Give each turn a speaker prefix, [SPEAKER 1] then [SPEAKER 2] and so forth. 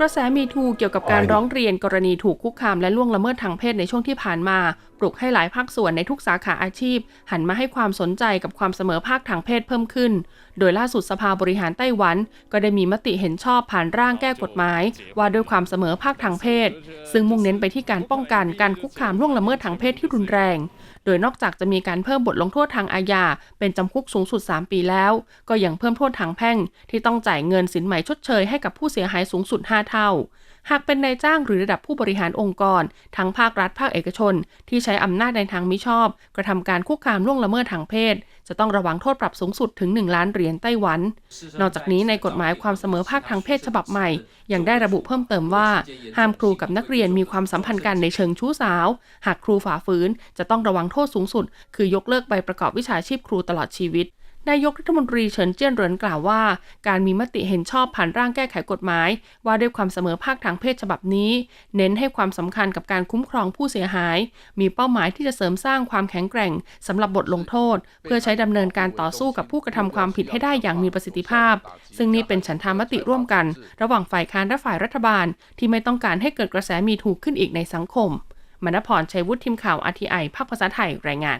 [SPEAKER 1] กระแสมีทูเกี่ยวกับการร้องเรียนกรณีถูกคุกคามและล่วงละเมิดทางเพศในช่วงที่ผ่านมาปลุกให้หลายภาคส่วนในทุกสาขาอาชีพ หันมาให้ความสนใจกับความเสมอภาคทางเพศเพิ่มขึ้น โดยล่าสุดสภาบริหารไต้หวัน ก็ได้มีมติเห็นชอบผ่านร่างแก้กฎหมาย ว่าด้วยความเสมอภาคทางเพศ ซึ่งมุ่งเน้นไปที่การป้องกันการคุกคามล่วงละเมิดทางเพศที่รุนแรง โดยนอกจากจะมีการเพิ่มบทลงโทษทางอาญาเป็นจำคุกสูงสุด 3 ปีแล้ว ก็ยังเพิ่มโทษทางแพ่ง ที่ต้องจ่ายเงินสินไหมชดเชยให้กับผู้เสียหายสูงสุด 5 เท่า หากเป็นนายจ้างหรือระดับผู้บริหารองค์กร ทั้งภาครัฐภาคเอกชนที่ใช้อำนาจในทางมิชอบ กระทำการคุกคามล่วงละเมิดทางเพศ จะต้องระวังโทษปรับสูงสุดถึง 1 ล้านเหรียญไต้หวัน นอกจากนี้ในกฎหมายความเสมอภาคทางเพศฉบับใหม่ยังได้ระบุเพิ่มเติมว่าห้ามครูกับนักเรียนมีความสัมพันธ์กันในเชิงชู้สาว หากครูฝ่าฝืน จะต้องระวังโทษสูงสุด คือยกเลิกใบประกอบวิชาชีพครูตลอดชีวิตนายกรัฐมนตรีเฉินเจี้ยนเหรินกล่าวว่า การมีมติเห็นชอบผ่านร่างแก้ไขกฎหมาย ว่าด้วยความเสมอภาคทางเพศฉบับนี้ เน้นให้ความสำคัญกับการคุ้มครองผู้เสียหาย มีเป้าหมายที่จะเสริมสร้างความแข็งแกร่งสำหรับบทลงโทษ เพื่อใช้ดำเนินการต่อสู้กับผู้กระทำความผิดให้ได้อย่างมีประสิทธิภาพ ซึ่งนี่เป็นฉันทามติร่วมกัน ระหว่างฝ่ายค้านและฝ่ายรัฐบาล ที่ไม่ต้องการให้เกิดกระแสมีถูกขึ้นอีกในสังคม มณพรชัยวุฒิทีมข่าวอธิไอภาคภาษาไทยรายงาน